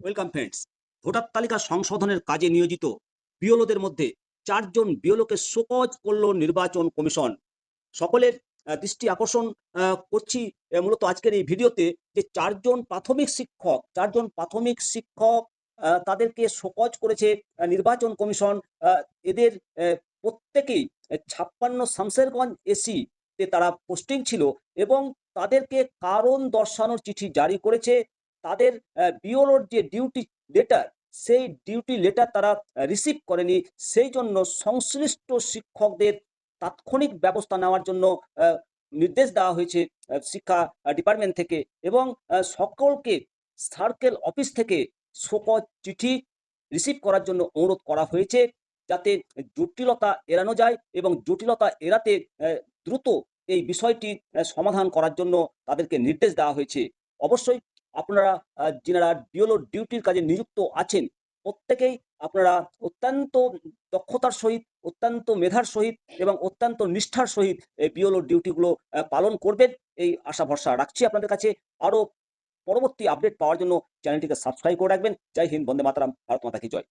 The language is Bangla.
ওয়েলকাম ফ্রেন্ডস ভোটার তালিকা সংশোধনের কাজে নিয়োজিত বিওলোদের মধ্যে চারজন বিওলোকে শোকজ করল নির্বাচন কমিশন। সকলের দৃষ্টি আকর্ষণ করছি মূলত আজকের এই ভিডিওতে যে চারজন প্রাথমিক শিক্ষক, চারজন প্রাথমিক শিক্ষক তাদেরকে শোকজ করেছে নির্বাচন কমিশন এদের প্রত্যেকেই ছাপ্পান্ন শামসেরগঞ্জ এসি তে তারা পোস্টিং ছিল এবং তাদেরকে কারণ দর্শানোর চিঠি জারি করেছে। তাদের বিওলোর যে ডিউটি লেটার সেই ডিউটি লেটার তারা রিসিভ করেনি। সেই জন্য সংশ্লিষ্ট শিক্ষকদের তাৎক্ষণিক ব্যবস্থা নেওয়ার জন্য নির্দেশ দেওয়া হয়েছে শিক্ষা ডিপার্টমেন্ট থেকে এবং সকলকে সার্কেল অফিস থেকে শোকজ চিঠি রিসিভ করার জন্য অনুরোধ করা হয়েছে যাতে জটিলতা এড়ানো যায় এবং জটিলতা এড়াতে দ্রুত এই বিষয়টি সমাধান করার জন্য তাদেরকে নির্দেশ দেওয়া হয়েছে। অবশ্যই আপনারা যিনারা বিওলো ডিউটির কাজে নিযুক্ত আছেন, প্রত্যেকেই আপনারা অত্যন্ত দক্ষতার সহিত, অত্যন্ত মেধার সহিত এবং অত্যন্ত নিষ্ঠার সহিত এই বিওলো ডিউটিগুলো পালন করবেন। এই আশা ভরসা রাখছি আপনাদের কাছে। আরও পরবর্তী আপডেট পাওয়ার জন্য চ্যানেলটিকে সাবস্ক্রাইব করে রাখবেন। জয় হিন্দ, বন্দে মাতারাম, ভারত মাতা কি জয়।